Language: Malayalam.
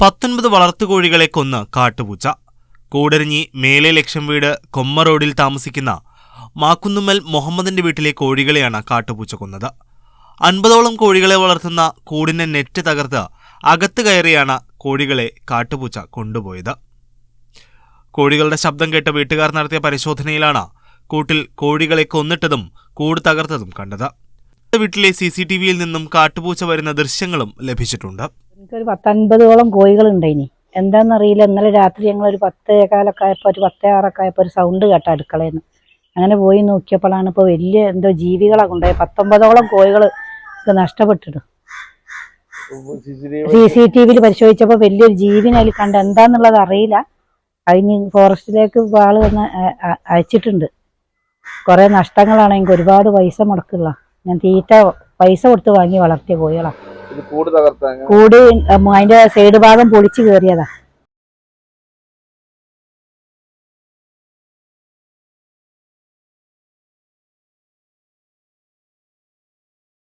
പത്തൊൻപത് വളർത്തുകോഴികളെ കൊന്ന് കാട്ടുപൂച്ച. കൂടരിഞ്ഞി മേലെ ലക്ഷം വീട് കൊമ്മ റോഡിൽ താമസിക്കുന്ന മാക്കുന്നുമ്മൽ മുഹമ്മദിന്റെ വീട്ടിലെ കോഴികളെയാണ് കാട്ടുപൂച്ച കൊന്നത്. അൻപതോളം കോഴികളെ വളർത്തുന്ന കൂടിന്റെ നെറ്റ് തകർത്ത് അകത്ത് കയറിയാണ് കോഴികളെ കാട്ടുപൂച്ച കൊണ്ടുപോയത്. കോഴികളുടെ ശബ്ദം കേട്ട് വീട്ടുകാർ നടത്തിയ പരിശോധനയിലാണ് കൂട്ടിൽ കോഴികളെ കൊന്നിട്ടതും കൂട് തകർത്തതും കണ്ടത്. വീട്ടിലെ സി സി ടി വിയിൽ നിന്നും കാട്ടുപൂച്ച വരുന്ന ദൃശ്യങ്ങളും ലഭിച്ചിട്ടുണ്ട്. എനിക്കൊരു പത്തൻപതോളം കോഴികളുണ്ടായിനി. എന്താണെന്നറിയില്ല ഇന്നലെ രാത്രി ഞങ്ങൾ ഒരു പത്തേ കാലൊക്കെ ആയപ്പോൾ ഒരു പത്തേ ആറൊക്കെ ആയപ്പോൾ ഒരു സൗണ്ട് കേട്ട അടുക്കളയിൽ നിന്ന് അങ്ങനെ പോയി നോക്കിയപ്പോഴാണ് ഇപ്പോൾ വലിയ എന്തോ ജീവികളൊക്കെ ഉണ്ടായത് പത്തൊമ്പതോളം കോഴികൾ നഷ്ടപ്പെട്ടിട്ടു സി സി ടി വിയിൽ പരിശോധിച്ചപ്പോൾ വലിയൊരു ജീവിനെ അതിൽ കണ്ട് എന്താന്നുള്ളത് അറിയില്ല. അതിന് ഫോറസ്റ്റിലേക്ക് ആൾ വന്ന് അയച്ചിട്ടുണ്ട്. കുറേ നഷ്ടങ്ങളാണ്. എനിക്ക് ഒരുപാട് പൈസ മുടക്കുള്ള. ഞാൻ തീറ്റ പൈസ കൊടുത്ത് വാങ്ങി വളർത്തിയ കോഴികളാണ് കൂട് തകർത്ത കൂട് അതിന്റെ സൈഡ് ഭാഗം പൊളിച്ചു കയറിയതാ.